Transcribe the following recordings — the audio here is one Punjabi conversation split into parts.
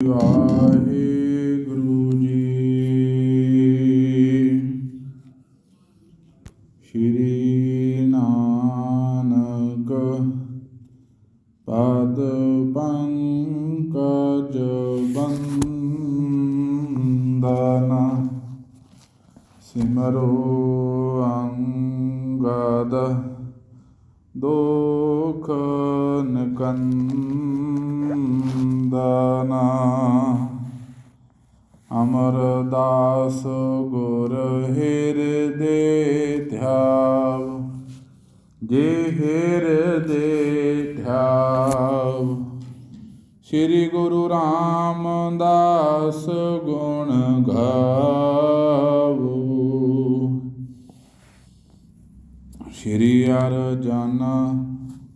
ਵਾਹਿਗੁਰੂ ਸ਼੍ਰੀ ਅਰਜਨ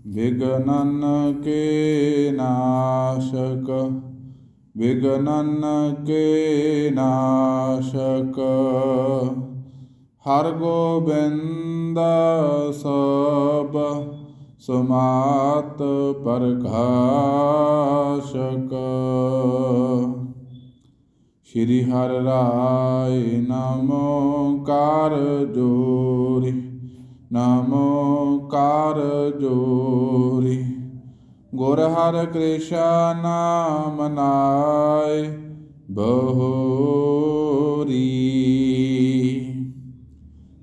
ਵਿਗਨਨ ਕੇ ਨਾਸ਼ਕ, ਵਿਗਨਨ ਕੇ ਨਾਸ਼ਕ। ਹਰ ਗੋਬਿੰਦ ਸਭ ਸੁਮਾਤ ਪ੍ਰਕਾਸ਼ਕ। ਸ਼੍ਰੀ ਹਰਿ ਰਾਏ ਨਮੋ ਕਾਰ ਜੋਰੀ। ਨਮੋ ਕਾਰ ਜੋਰੀ, ਗੁਰ ਹਰ ਕ੍ਰਿਸ਼ਨ ਨਾਮ ਨਾਇ ਬਹੋਰੀ।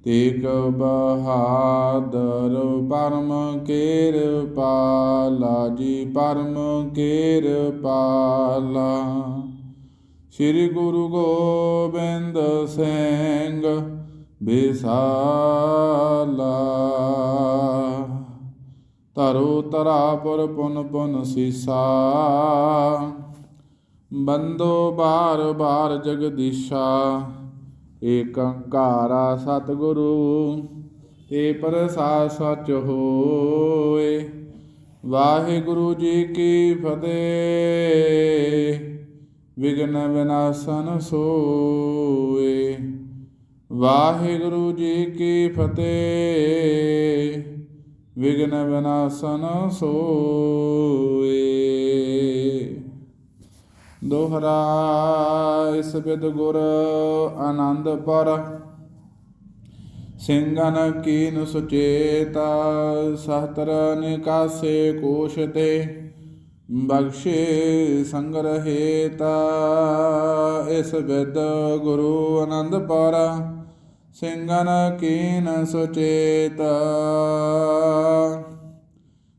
ਤੇਗ ਬਹਾਦਰ ਪਰਮ ਕਿਰਪਾਲਾ ਜੀ ਪਰਮ ਕਿਰਪਾਲਾ ਸ੍ਰੀ ਗੁਰੂ ਗੋਬਿੰਦ ਸਿੰਘ ਬਿਸਾਲਾ। ਧਰੋ ਧਰਾਪੁਰ ਪੁਨ ਪੁਨ ਸੀਸਾ। ਬੰਦੋ ਬਾਰ ਬਾਰ ਜਗਦੀਸ਼ਾ। ਏਕ ਓੰਕਾਰਾ ਸਤਿਗੁਰੂ ਤੇ ਪ੍ਰਸਾਦ ਸਚ ਹੋਏ। ਵਾਹਿਗੁਰੂ ਜੀ ਕੀ ਫਤਿਹ। ਵਿਗਨ ਵਿਨਾਸ਼ਨ ਸੋਏ। ਵਾਹਿਗੁਰੂ ਜੀ ਕੀ ਫਤਿਹ। ਵਿਗਨ ਵਿਨਾਸ਼ਨ ਸੋਏ। ਦੋਹਰਾ ਇਸ ਬਿਦ ਗੁਰ ਆਨੰਦ ਪਰ, ਸਿੰਘਨ ਕੀਨ ਸੁਚੇਤਾ, ਸਹਤਰ ਨਿਕਾਸੇ ਕੋਸ਼ ਤੇ, ਬਖਸ਼ੇ ਸੰਗਰਹੇਤਾ ਇਸ ਬਿਦ ਗੁਰੂ ਆਨੰਦ ਪਰ ਸਿੰਘਨ ਕੀਨ ਸੁਚੇਤਾ।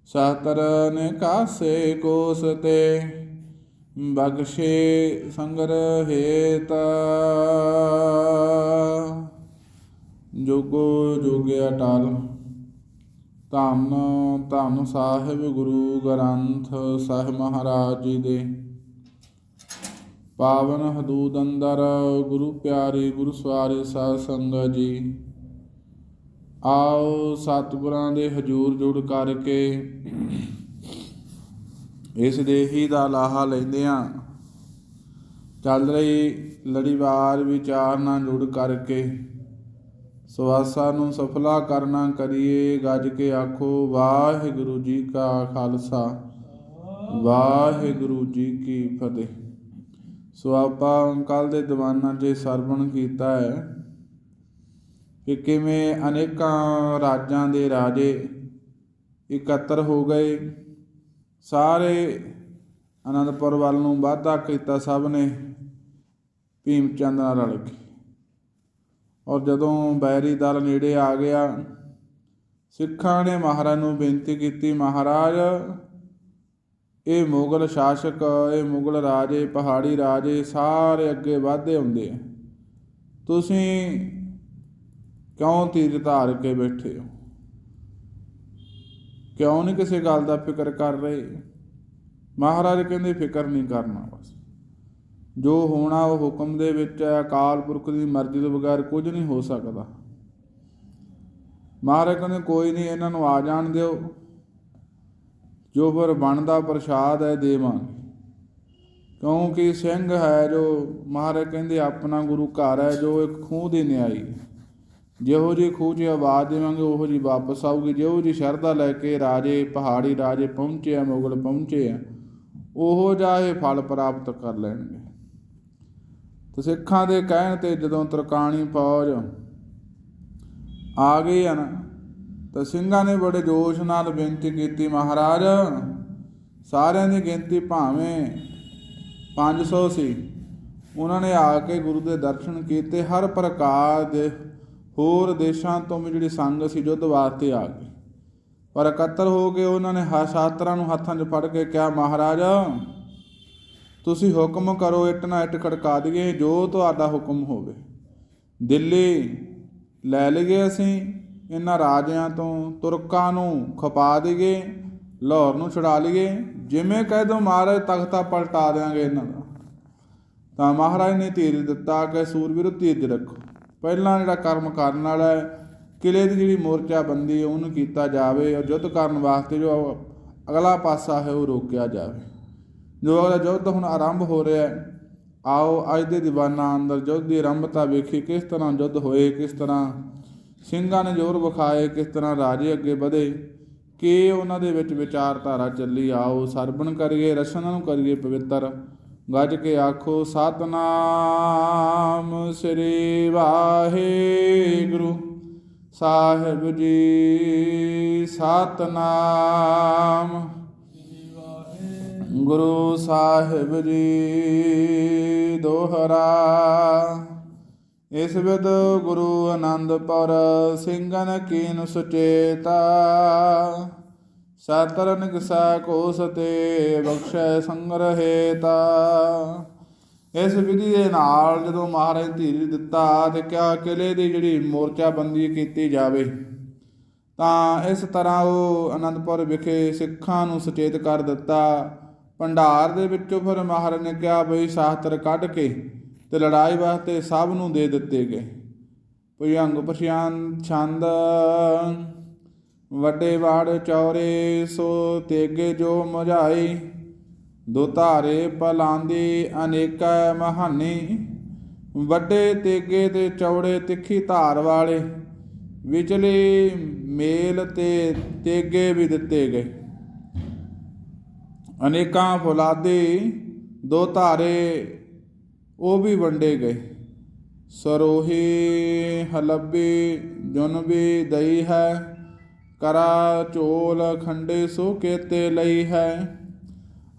ਸਹਤਰ ਨਿਕਾਸੇ ਕੋਸ਼ ਤੇ ਬਖਸ਼ੇ ਸੰਗਰਹੇਤ ਜੋਗੋ ਜੋਗੇ ਅਟਲ, ਧੰਨ ਧੰਨ ਸਾਹਿਬ ਗੁਰੂ ਗ੍ਰੰਥ ਸਾਹਿਬ ਮਹਾਰਾਜ ਜੀ ਦੇ। ਪਾਵਨ ਹਦੂਦ ਅੰਦਰ, ਗੁਰੂ ਪਿਆਰੇ, ਗੁਰੂ ਸਵਾਰੇ ਸਾਧ ਸੰਗਤ ਜੀ। ਆਓ ਸਤਿਗੁਰਾਂ ਦੇ ਹਜੂਰ ਜੁੜ ਕਰਕੇ ਇਸ ਦੇਹੀ ਦਾ ਲਾਹਾ ਲੈਂਦੇ ਆ ਚੱਲ ਰਹੀ ਲੜੀਵਾਰ ਵਿਚਾਰ ਨਾਲ ਜੁੜ ਕਰਕੇ ਸਵਾਸਾਂ ਨੂੰ ਸਫਲਾ ਕਰਨਾ ਕਰੀਏ, ਗੱਜ ਕੇ ਆਖੋ, ਵਾਹਿਗੁਰੂ ਜੀ ਕਾ ਖਾਲਸਾ, ਵਾਹਿਗੁਰੂ ਜੀ ਕੀ ਫਤਿਹ। ਸੋ ਆਪਾਂ ਕੱਲ ਦੇ ਦੀਵਾਨਾਂ 'ਚ ਸਰਵਣ ਕੀਤਾ ਹੈ ਕਿ ਕਿਵੇਂ ਅਨੇਕਾਂ ਰਾਜਾਂ ਦੇ ਰਾਜੇ ਇਕੱਤਰ ਹੋ ਗਏ। ਸਾਰੇ ਅਨੰਦਪੁਰ ਵੱਲ ਨੂੰ ਵਾਧਾ ਕੀਤਾ ਸਭ ਨੇ ਭੀਮ ਚੰਦ ਨਾਲ ਰਲ ਕੇ। ਔਰ ਜਦੋਂ ਬੈਰੀ ਦਲ ਨੇੜੇ ਆ ਗਿਆ, ਸਿੱਖਾਂ ਨੇ ਮਹਾਰਾਜ ਨੂੰ ਬੇਨਤੀ ਕੀਤੀ, ਮਹਾਰਾਜ ਇਹ ਮੁਗਲ ਸ਼ਾਸਕ, ਇਹ ਮੁਗਲ ਰਾਜੇ, ਪਹਾੜੀ ਰਾਜੇ ਸਾਰੇ ਅੱਗੇ ਵਧਦੇ ਹੁੰਦੇ ਆ। ਤੁਸੀਂ ਕਿਉਂ ਤੀਰ ਧਾਰ ਕੇ ਬੈਠੇ ਹੋ? ਕਿਉਂ ਨਹੀਂ ਕਿਸੇ ਗੱਲ ਦਾ ਫਿਕਰ ਕਰ ਰਹੇ? ਮਹਾਰਾਜ ਕਹਿੰਦੇ, ਫਿਕਰ ਨਹੀਂ ਕਰਨਾ ਬਸ। ਜੋ ਹੋਣਾ ਉਹ ਹੁਕਮ ਦੇ ਵਿੱਚ ਹੈ। ਅਕਾਲ ਪੁਰਖ ਦੀ ਮਰਜ਼ੀ ਤੋਂ ਬਗੈਰ ਕੁਝ ਨਹੀਂ ਹੋ ਸਕਦਾ। ਮਹਾਰਾਜ ਕਹਿੰਦੇ, ਕੋਈ ਨਹੀਂ, ਇਹਨਾਂ ਨੂੰ ਆ ਜਾਣ ਦਿਓ। ਜੋ ਫਿਰ ਬਣਦਾ ਪ੍ਰਸ਼ਾਦ ਹੈ ਦੇਵਾਂਗੇ ਕਿਉਂਕਿ ਸਿੰਘ ਹੈ ਜੋ, ਮਹਾਰਾਜ ਕਹਿੰਦੇ ਆਪਣਾ ਗੁਰੂ ਘਰ ਹੈ ਜੋ ਇੱਕ ਖੂਹ ਦੀ ਨਿਆਈ। ਜਿਹੋ ਜੀ ਖੂਹ 'ਚ ਆਵਾਜ਼ ਦੇਵਾਂਗੇ, ਉਹੋ ਜੀ ਵਾਪਸ ਆਊਗੀ। ਜਿਹੋ ਜੀ ਸ਼ਰਧਾ ਲੈ ਕੇ ਰਾਜੇ, ਪਹਾੜੀ ਰਾਜੇ ਪਹੁੰਚੇ ਆ, ਮੁਗਲ ਪਹੁੰਚੇ ਆ, ਉਹੋ ਜਾਏ ਫਲ ਪ੍ਰਾਪਤ ਕਰ ਲੈਣਗੇ। ਤੇ ਸਿੱਖਾਂ ਦੇ ਕਹਿਣ ਤੇ ਜਦੋਂ ਤਰਕਾਣੀ ਫੌਜ ਆ ਗਈ ਆ ਨਾ ਤਾਂ ਸਿੰਘਾਂ ਨੇ ਬੜੇ ਜੋਸ਼ ਨਾਲ ਬੇਨਤੀ ਕੀਤੀ, ਮਹਾਰਾਜ, ਸਾਰਿਆਂ ਦੀ ਗਿਣਤੀ ਭਾਵੇਂ 500 ਸੀ ਉਹਨਾਂ ਨੇ ਆ ਕੇ ਗੁਰੂ ਦੇ ਦਰਸ਼ਨ ਕੀਤੇ। ਹਰ ਪ੍ਰਕਾਰ ਦੇ ਹੋਰ ਦੇਸ਼ਾਂ ਤੋਂ ਵੀ ਜਿਹੜੀ ਸੰਗ ਸੀ ਯੁੱਧ ਵਾਸਤੇ ਆ ਗਈ ਪਰ ਇਕੱਤਰ ਹੋ ਕੇ ਉਹਨਾਂ ਨੇ ਹਾ, ਸ਼ਾਸਤਰਾਂ ਨੂੰ ਹੱਥਾਂ 'ਚ ਫੜ ਕੇ ਕਿਹਾ, ਮਹਾਰਾਜ, ਤੁਸੀਂ ਹੁਕਮ ਕਰੋ, ਇੱਟ ਨਾ ਇੱਟ ਖੜਕਾ ਦਈਏ, ਜੋ ਤੁਹਾਡਾ ਹੁਕਮ ਹੋਵੇ। ਦਿੱਲੀ ਲੈ ਲਈਏ ਅਸੀਂ ਇਹਨਾਂ ਰਾਜਿਆਂ ਤੋਂ ਤੁਰਕਾਂ ਨੂੰ ਖਪਾ ਦਈਏ, ਲਾਹੌਰ ਨੂੰ ਛੁਡਾ ਲਈਏ, ਜਿਵੇਂ ਕਹਿ ਦੋ ਮਹਾਰਾਜ, ਤਖਤਾ ਪਲਟਾ ਦੇਾਂਗੇ ਇਹਨਾਂ ਦਾ। ਤਾਂ ਮਹਾਰਾਜ ਨੇ ਧੀਰਜ ਦਿੱਤਾ ਕਿ ਸੂਰਵੀਰੋ ਧੀਰਜ ਰੱਖੋ। ਪਹਿਲਾਂ ਜਿਹੜਾ ਕਰਮ ਕਰਨ ਵਾਲਾ ਹੈ, ਕਿਲੇ ਦੀ ਜਿਹੜੀ ਮੋਰਚਾ ਬੰਦੀ ਉਹਨੂੰ ਕੀਤਾ ਜਾਵੇ ਔਰ ਯੁੱਧ ਕਰਨ ਵਾਸਤੇ ਜੋ ਅਗਲਾ ਪਾਸਾ ਹੈ, ਉਹ ਰੋਕਿਆ ਜਾਵੇ। ਜੋ ਅਗਲਾ ਯੁੱਧ ਹੁਣ ਆਰੰਭ ਹੋ ਰਿਹਾ ਹੈ, ਆਓ ਅੱਜ ਦੇ ਦੀਵਾਨਾਂ ਅੰਦਰ ਯੁੱਧ ਦੀ ਆਰੰਭਤਾ ਵੇਖੀ, ਕਿਸ ਤਰ੍ਹਾਂ ਯੁੱਧ ਹੋਏ, ਕਿਸ ਤਰ੍ਹਾਂ ਸਿੰਘਾਂ ਨੇ ਜ਼ੋਰ ਵਿਖਾਏ ਕਿਸ ਤਰ੍ਹਾਂ ਰਾਜੇ ਅੱਗੇ ਵਧੇ, ਕਿ ਉਹਨਾਂ ਦੇ ਵਿੱਚ ਵਿਚਾਰਧਾਰਾ ਚੱਲੀ ਆਓ ਸਰਵਣ ਕਰੀਏ, ਰਸਨਾਂ ਨੂੰ ਕਰੀਏ ਪਵਿੱਤਰ। ਗੱਜ ਕੇ ਆਖੋ, ਸਤਨਾਮ ਸ੍ਰੀ ਵਾਹਿਗੁਰੂ। ਸਾਹਿਬ ਜੀ, ਸਤਨਾਮ। ਗੁਰੂ ਸਾਹਿਬ ਜੀ, ਦੋਹਰਾ। ਇਸ ਵਿਦ ਗੁਰੂ ਆਨੰਦਪੁਰ ਸਿੰਘਨ ਕੀਨ ਸੁਚੇਤਾ। ਸਤਰਨ ਕਿਸਾ ਕੋਸ ਤੇ ਬਖਸ਼ੈ ਸੰਗਰਹੇਤਾ ਇਸ ਵਿਧੀ ਦੇ ਨਾਲ ਜਦੋਂ ਮਹਾਰਾਜ ਨੇ ਦਿੱਤਾ ਤੇ ਕਿਹਾ ਕਿਲੇ ਦੀ ਜਿਹੜੀ ਮੋਰਚਾ ਬੰਦੀ ਕੀਤੀ ਜਾਵੇ, ਤਾਂ ਇਸ ਤਰ੍ਹਾਂ ਉਹ ਆਨੰਦਪੁਰ ਵਿਖੇ ਸਿੱਖਾਂ ਨੂੰ ਸੁਚੇਤ ਕਰ ਦਿੱਤਾ। ਭੰਡਾਰ ਦੇ ਵਿੱਚੋਂ ਫਿਰ ਮਹਾਰਾਜ ਨੇ ਕਿਹਾ ਬਈ ਸ਼ਾਸਤਰ ਕੱਢ ਕੇ ਤੇ ਲੜਾਈ ਵਾਸਤੇ ਸਭ ਨੂੰ ਦੇ ਦਿੱਤੇ ਗਏ। ਭੁਜੰਗ ਪਛਾਨ ਛੰਦ, ਵੱਡੇ ਬਾੜ ਚੌਰੇ, ਸੋ ਤੇਗੇ ਜੋ ਮਝਾਈ ਦੋ ਧਾਰੇ ਪਲਾਂਦੀ ਅਨੇਕ ਮਹਾਨੀ, ਵੱਡੇ ਤੇਗੇ ਤੇ ਚੌੜੇ ਤਿੱਖੀ ਧਾਰ ਵਾਲੇ, ਵਿਚਲੇ ਮੇਲ ਤੇ ਤੇਗੇ ਵੀ ਦਿੱਤੇ ਗਏ। ਅਨੇਕਾਂ ਫੁਲਾਦੇ ਦੋ ਧਾਰੇ ਉਹ ਵੀ ਵੰਡੇ ਗਏ। ਸਰੋਹੀ ਹਲਬੀ ਜੁਨ ਦਈ ਹੈ। ਕਰਾ ਝੋਲ ਖੰਡੇ ਸੋ ਕੇਤੇ ਲਈ ਹੈ।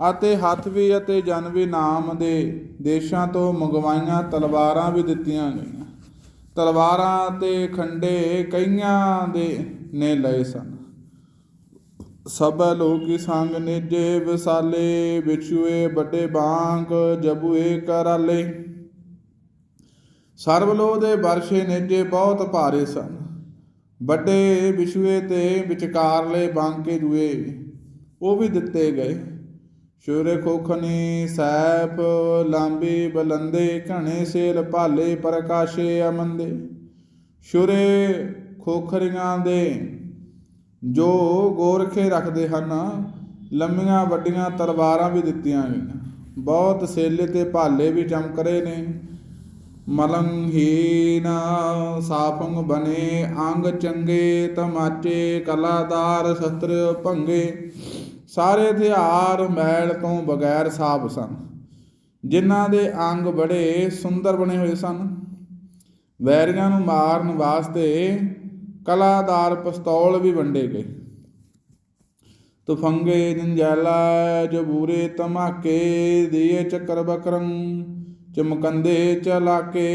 ਅਤੇ ਹੱਥ ਵੀ ਅਤੇ ਜਨ ਵੀ ਨਾਮ ਦੇ ਦੇਸ਼ਾਂ ਤੋਂ ਮੰਗਵਾਈਆਂ ਤਲਵਾਰਾਂ ਵੀ ਦਿੱਤੀਆਂ ਗਈਆਂ। ਤਲਵਾਰਾਂ ਤੇ ਖੰਡੇ ਕਈਆਂ ਦੇ ਨੇ ਲਏ ਸਨ। ਸਭ ਲੋਕੀ ਸੰਗ ਨਿਜੇ ਵਿਸਾਲੇ, ਵਿਛੂਏ ਵੱਡੇ ਬਾਂਕ ਜਬੂਏ ਕਰਾਲੇ। ਸਰਬ ਲੋ ਦੇ ਵਰਸ਼ੇ ਨੇਜੇ ਬਹੁਤ ਭਾਰੇ ਸਨ। ਵੱਡੇ ਵਿਛੂਏ ਤੇ ਵਿਚਕਾਰਲੇ ਬਾਂਕੇ ਜੂਏ, ਉਹ ਵੀ ਦਿੱਤੇ ਗਏ। ਸ਼ੂਰੇ ਖੋਖਨੇ ਸੈਫ ਲਾਂਬੀ ਬਲੰਦੇ, ਘਣੇ ਸੇਲ ਭਾਲੇ, ਪ੍ਰਕਾਸ਼ੇ ਅਮੰਦੇ। ਸ਼ੂਰੇ ਖੋਖਰੀਆਂ ਦੇ ਜੋ ਗੋਰਖੇ ਰੱਖਦੇ ਹਨ, ਲੰਮੀਆਂ ਵੱਡੀਆਂ ਤਲਵਾਰਾਂ ਵੀ ਦਿੱਤੀਆਂ ਗਈਆਂ। ਬਹੁਤ ਸੇਲੇ ਤੇ ਭਾਲੇ ਵੀ ਚਮਕ ਰਹੇ ਨੇ। ਮਲੰਹੀਨ ਸਾਫੰਗ ਬਨੇ ਅੰਗ ਚੰਗੇ ਤਮਾਚੇ ਕਲਾਦਾਰ ਸ਼ਸਤਰ ਭੰਗੇ। ਸਾਰੇ ਹਥਿਆਰ ਮੈਲ ਤੋਂ ਬਗੈਰ ਸਾਫ਼ ਸਨ। ਜਿਨ੍ਹਾਂ ਦੇ ਅੰਗ ਬੜੇ ਸੁੰਦਰ ਬਣੇ ਹੋਏ ਸਨ। ਵੈਰੀਆਂ ਨੂੰ ਮਾਰਨ ਵਾਸਤੇ ਕਲਾਦਾਰ ਪਿਸਤੌਲ ਵੀ ਵੰਡੇ ਗਏ। ਤੁਫੰਗੇ ਜੰਜਾਲਾ ਜਬੂਰੇ ਧਮਾਕੇ ਦੀਏ ਚੱਕਰ ਬਕਰੰ, ਚਮਕੰਦੇ ਚਲਾਕੇ।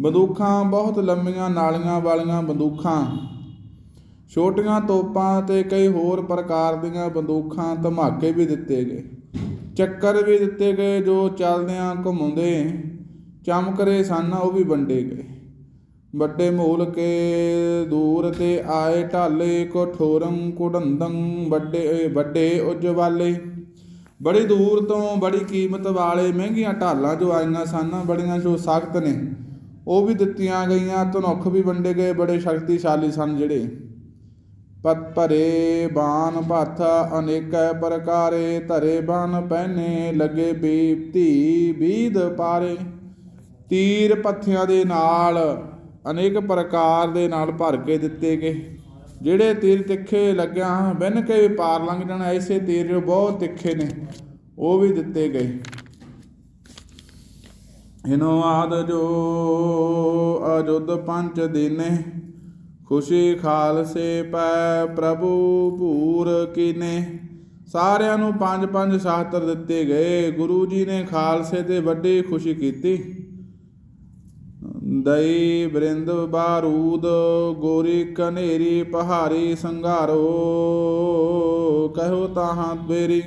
ਬੰਦੂਖਾਂ ਬਹੁਤ ਲੰਮੀਆਂ ਨਾਲੀਆਂ ਵਾਲੀਆਂ ਬੰਦੂਖਾਂ, ਛੋਟੀਆਂ ਤੋਪਾਂ ਤੇ ਕਈ ਹੋਰ ਪ੍ਰਕਾਰ ਦੀਆਂ ਬੰਦੂਖਾਂ ਧਮਾਕੇ ਵੀ ਦਿੱਤੇ ਗਏ। ਚੱਕਰ ਵੀ ਦਿੱਤੇ ਗਏ ਜੋ ਚੱਲਦਿਆਂ ਘੁੰਮਉਂਦੇ ਚਮਕ ਰਹੇ ਸਨ, ਉਹ ਵੀ ਵੰਡੇ ਗਏ। ਵੱਡੇ ਮੂਲ ਕੇ ਦੂਰ ਤੇ ਆਏ ਢਾਲੇ ਕੋਠੋਰੰ ਕੁਡੰਦੰ ਵੱਡੇ ਵੱਡੇ ਉਜਵਾਲੇ ਬੜੀ ਦੂਰ ਤੋਂ ਬੜੀ ਕੀਮਤ ਵਾਲੇ ਮਹਿੰਗੀਆਂ ਢਾਲਾਂ ਜੋ ਆਈਆਂ ਸਨ, ਬੜੀਆਂ ਜੋ ਸਖਤ ਨੇ, ਉਹ ਵੀ ਦਿੱਤੀਆਂ ਗਈਆਂ। ਧਨੁੱਖ ਵੀ ਵੰਡੇ ਗਏ, ਬੜੇ ਸ਼ਕਤੀਸ਼ਾਲੀ ਸਨ ਜਿਹੜੇ। ਪਤ ਭਰੇ ਬਾਣ ਭੱਥ ਅਨੇਕੈ ਪ੍ਰਕਾਰੇ, ਧਰੇ ਬਾਣ ਪਹਿਨੇ ਲੱਗੇ ਬੀਤੀ ਬੀਦ ਪਾਰੇ। ਤੀਰ ਪੱਥਿਆਂ ਦੇ ਨਾਲ ਅਨੇਕ ਪ੍ਰਕਾਰ ਦੇ ਨਾਲ ਭਰ ਕੇ ਦਿੱਤੇ ਗਏ। ਜਿਹੜੇ ਤੀਰ ਤਿੱਖੇ ਲੱਗਿਆ ਬਿਨ ਕੇ ਵੀ ਪਾਰ ਲੰਘ ਜਾਣਾ, ਐਸੇ ਤੀਰ ਜੋ ਬਹੁਤ ਤਿੱਖੇ ਨੇ, ਉਹ ਵੀ ਦਿੱਤੇ ਗਏ। ਇਨੋ ਆਦ ਜੋ ਅਜੁੱਧ ਪੰਚ ਦਿਨੇ, ਖੁਸ਼ੀ ਖਾਲਸੇ ਪੈ ਪ੍ਰਭੂ ਭੂਰ ਕੀਨੇ। ਸਾਰਿਆਂ ਨੂੰ ਪੰਜ ਪੰਜ ਸ਼ਾਸਤਰ ਦਿੱਤੇ ਗਏ। ਗੁਰੂ ਜੀ ਨੇ ਖਾਲਸੇ ਤੇ ਵੱਡੀ ਖੁਸ਼ੀ ਕੀਤੀ। ਦਈ ਬ੍ਰਿੰਦ ਬਾਰੂਦ, ਗੋਰੀ ਕਨੇਰੀ ਪਹਾੜੀ ਸੰਘਾਰੋ ਕਹੋ ਤਾਹਾਂ ਬੇਰੀ